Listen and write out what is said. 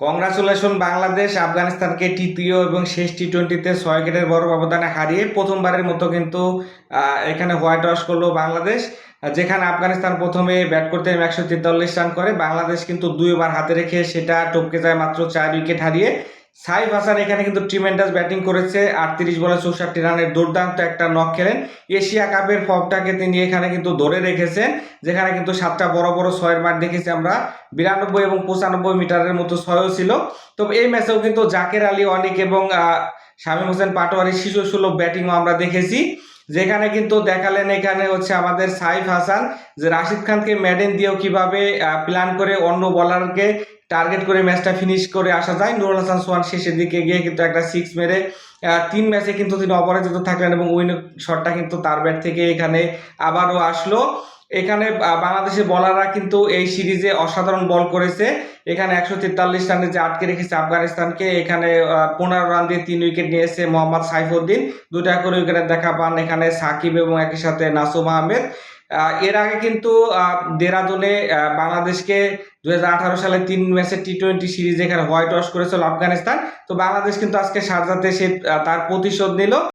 Congratulation Bangladesh, আফগানিস্তানকে তৃতীয় এবং শেষ টি টোয়েন্টিতে ছয় উইকেটের বড় ব্যবধানে হারিয়ে প্রথমবারের মতো কিন্তু এখানে হোয়াইট ওয়াশ করল বাংলাদেশ, যেখানে আফগানিস্তান প্রথমে ব্যাট করতে একশো তেতাল্লিশ রান করে। বাংলাদেশ কিন্তু দুইবার হাতে রেখে সেটা টপকে যায় মাত্র চার উইকেট হারিয়ে। সাইফ হাসান এখানে কিন্তু ট্রিমেন্ডাস ব্যাটিং করেছে, আটত্রিশ বলে চৌষট্টি রানের দুর্দান্ত একটা নক খেলেন। এশিয়া কাপের ফর্মটাকে তিনি এখানে কিন্তু ধরে রেখেছেন, যেখানে কিন্তু সাতটা বড় বড় ছয়ের মাঠ দেখেছি আমরা। বিরানব্বই এবং পঁচানব্বই মিটারের মতো ছয়ও ছিল। তবে এই ম্যাচেও কিন্তু জাকের আলী, অনিক এবং শামীম হোসেন পাটোয়ারি শিশু সুলভ ব্যাটিংও আমরা দেখেছি। যেখানে কিন্তু দেখালেন এখানে হচ্ছে আমাদের সাইফ হাসান যে রাশিদ খানকে ম্যাডেন দিয়েও কীভাবে প্ল্যান করে অন্য বলারকে টার্গেট করে ম্যাচটা ফিনিশ করে আসা যায়। নুরুল হাসান সোহান শেষের দিকে গিয়ে কিন্তু একটা সিক্স মেরে তিন ম্যাচে কিন্তু তিনি অপরাজিত থাকলেন এবং উইন শটটা কিন্তু তার ব্যাট থেকে এখানে আবারও আসলো। এখানে বাংলাদেশের বলাররা কিন্তু এই সিরিজে অসাধারণ বল করেছে। এখানে একশো তেতাল্লিশ রানে যে আটকে রেখেছে আফগানিস্তানকে এখানে পনেরো রান দিয়ে তিন উইকেট নিয়েছে মোহাম্মদ সাইফুদ্দিন। দুটা করে উইকেটের দেখা পান এখানে সাকিব এবং একই সাথে নাসুম আহমেদ। আহ, এর আগে কিন্তু দেরাদুনে বাংলাদেশকে দুই হাজার আঠারো সালে তিন ম্যাচের টি টোয়েন্টি সিরিজ এখানে হোয়াইট ওয়াশ করেছিল আফগানিস্তান। তো বাংলাদেশ কিন্তু আজকে সাজাতে সে তার প্রতিশোধ নিল।